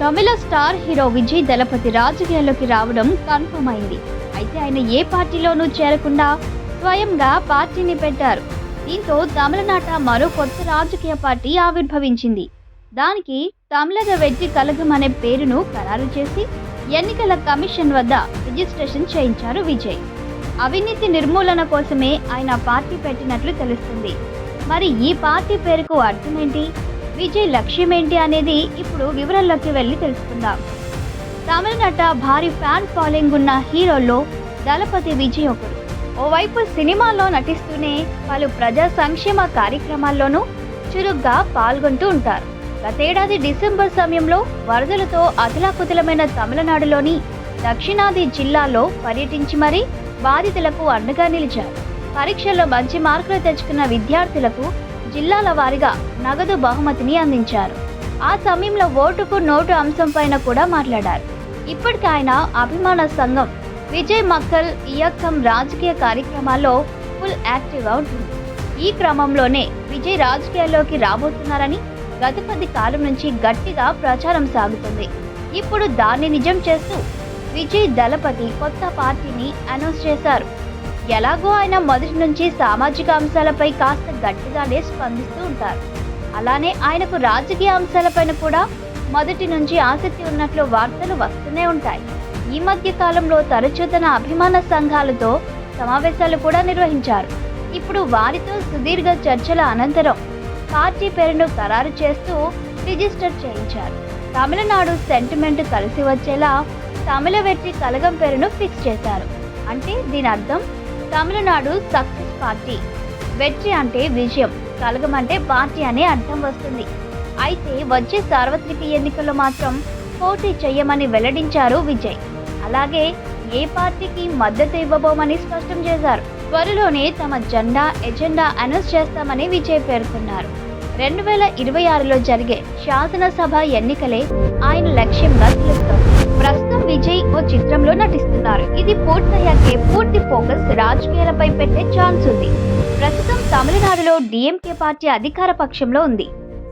తమిళ star hero Vijay Thalapathy రాజకీయాల్లోకి రావడం confirm అయింది అయితే ఆయన ఏ పార్టీలోనూ చేరకుండా స్వయంగా పార్టీని పెట్టారు. దీంతో తమిళనాట మరో కొత్త రాజకీయ పార్టీ ఆవిర్భవించింది. దానికి తమిళగ వెట్టి కలగం అనే పేరును ఖరారు చేసి ఎన్నికల కమిషన్ వద్ద రిజిస్ట్రేషన్ చేయించారు విజయ్. అవినీతి నిర్మూలన కోసమే ఆయన పార్టీ పెట్టినట్లు తెలుస్తుంది. మరి ఈ పార్టీ పేరుకు అర్థమేంటి విజయ్ లక్ష్యం ఏంటి అనేది ఇప్పుడు వివరాల్లోకి వెళ్ళి తెలుసుకుందాం. తమిళనాట భారీ ఫ్యాన్ ఫాలోయింగ్ ఉన్న హీరోల్లో దళపతి విజయ్ ఒకరు ఓవైపు సినిమాల్లో నటిస్తూనే పలు ప్రజా సంక్షేమ కార్యక్రమాల్లోనూ చురుగ్గా పాల్గొంటూ ఉంటారు. గతేడాది డిసెంబర్ సమయంలో వరదలతో అతలాకుతలమైన తమిళనాడులోని దక్షిణాది జిల్లాలో పర్యటించి మరీ బాధితులకు అండగా నిలిచారు. పరీక్షల్లో మంచి మార్కులు తెచ్చుకున్న విద్యార్థులకు జిల్లాల వారీగా నగదు బహుమతిని అందించారు. ఆ సమయంలో ఓటుకు నోటు అంశంపైన కూడా మాట్లాడారు. ఇప్పటికి ఆయన అభిమాన సంఘం విజయ్ మక్కల్ ఇయక్కం రాజకీయ కార్యక్రమాల్లో ఫుల్ యాక్టివ్గా ఉంటుంది. ఈ క్రమంలోనే విజయ్ రాజకీయాల్లోకి రాబోతున్నారని గత కొద్ది కాలం నుంచి గట్టిగా ప్రచారం సాగుతుంది. ఇప్పుడు దాన్ని నిజం చేస్తూ విజయ్ దళపతి కొత్త పార్టీని అనౌన్స్ చేశారు. ఎలాగో ఆయన మొదటి నుంచి సామాజిక అంశాలపై కాస్త గట్టిగానే స్పందిస్తూ ఉంటారు. అలానే ఆయనకు రాజకీయ అంశాలపైన కూడా మొదటి నుంచి ఆసక్తి ఉన్నట్లు వార్తలు వస్తూనే ఉంటాయి. ఈ మధ్య కాలంలో తరచూ తన అభిమాన సంఘాలతో సమావేశాలు కూడా నిర్వహించారు. ఇప్పుడు వారితో సుదీర్ఘ చర్చల అనంతరం పార్టీ పేరును ఖరారు చేస్తూ రిజిస్టర్ చేయించారు. తమిళనాడు సెంటిమెంట్ కలిసి వచ్చేలా తమిళ వెట్టి కలగం పేరును ఫిక్స్ చేశారు. అంటే దీని అర్థం తమిళనాడు సక్సెస్ పార్టీ. వెట్రి అంటే విజయం. కలగం అంటే పార్టీ అనే అర్థం వస్తుంది. అయితే వచ్చే సార్వత్రిక ఎన్నికల్లో మాత్రం పోటీ చేయమని వెల్లడించారు విజయ్. అలాగే ఏ పార్టీకి మద్దతు ఇవ్వబోమని స్పష్టం చేశారు. త్వరలోనే తమ జెండా ఎజెండా అనౌన్స్ చేస్తామని విజయ్ పేర్కొన్నారు. రెండు వేల ఇరవై ఆరులో జరిగే శాసనసభ ఎన్నికలే ఆయన లక్ష్యంగా తెలుస్తోంది ప్రస్తుతం విజయ్ ఓ చిత్రంలో నటిస్తున్నారు. ఇది పూర్తయ్యాకే పూర్తి ఫోకస్ రాజకీయాలపై పెట్టే ఛాన్స్ ఉంది. ప్రస్తుతం తమిళనాడులో డిఎంకే పార్టీ అధికార పక్షంలో ఉంది.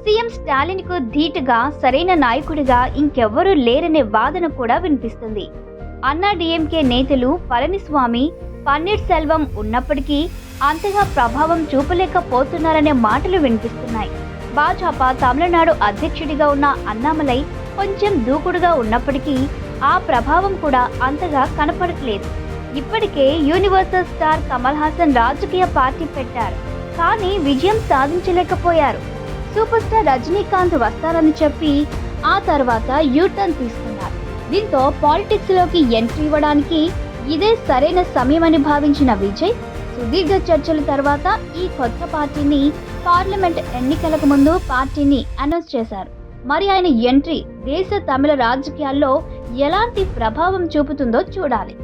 సీఎం స్టాలిన్కు ధీటుగా సరైన నాయకుడిగా ఇంకెవ్వరూ లేరనే వాదన కూడా వినిపిస్తుంది. అన్నా డిఎంకే నేతలు పళనిస్వామి పన్నీర్ సెల్వం ఉన్నప్పటికీ అంతగా ప్రభావం చూపలేకపోతున్నారనే మాటలు వినిపిస్తున్నాయి. భాజపా తమిళనాడు అధ్యక్షుడిగా ఉన్న అన్నామలై కొంచెం దూకుడుగా ఉన్నప్పటికీ ఆ ప్రభావం కూడా అంతగా కనపడట్లేదు. ఇప్పటికే యూనివర్సల్ స్టార్ కమల్ హాసన్ రాజకీయ పార్టీ పెట్టారు. కానీ విజయం సాధించలేకపోయారు. సూపర్ స్టార్ రజనీకాంత్ వస్తారని చెప్పి ఆ తర్వాత యూటర్న్ తీసుకున్నారు. దీంతో పాలిటిక్స్లోకి ఎంట్రీ ఇవ్వడానికి ఇదే సరైన సమయమని భావించిన విజయ్ సుదీర్ఘ చర్చల తర్వాత ఈ కొత్త పార్టీని పార్లమెంట్ ఎన్నికలకు ముందు పార్టీని అనౌన్స్ చేశారు. మరి ఆయన ఎంట్రీ దేశ తమిళ రాజకీయాల్లో ఎలాంటి ప్రభావం చూపుతుందో చూడాలి.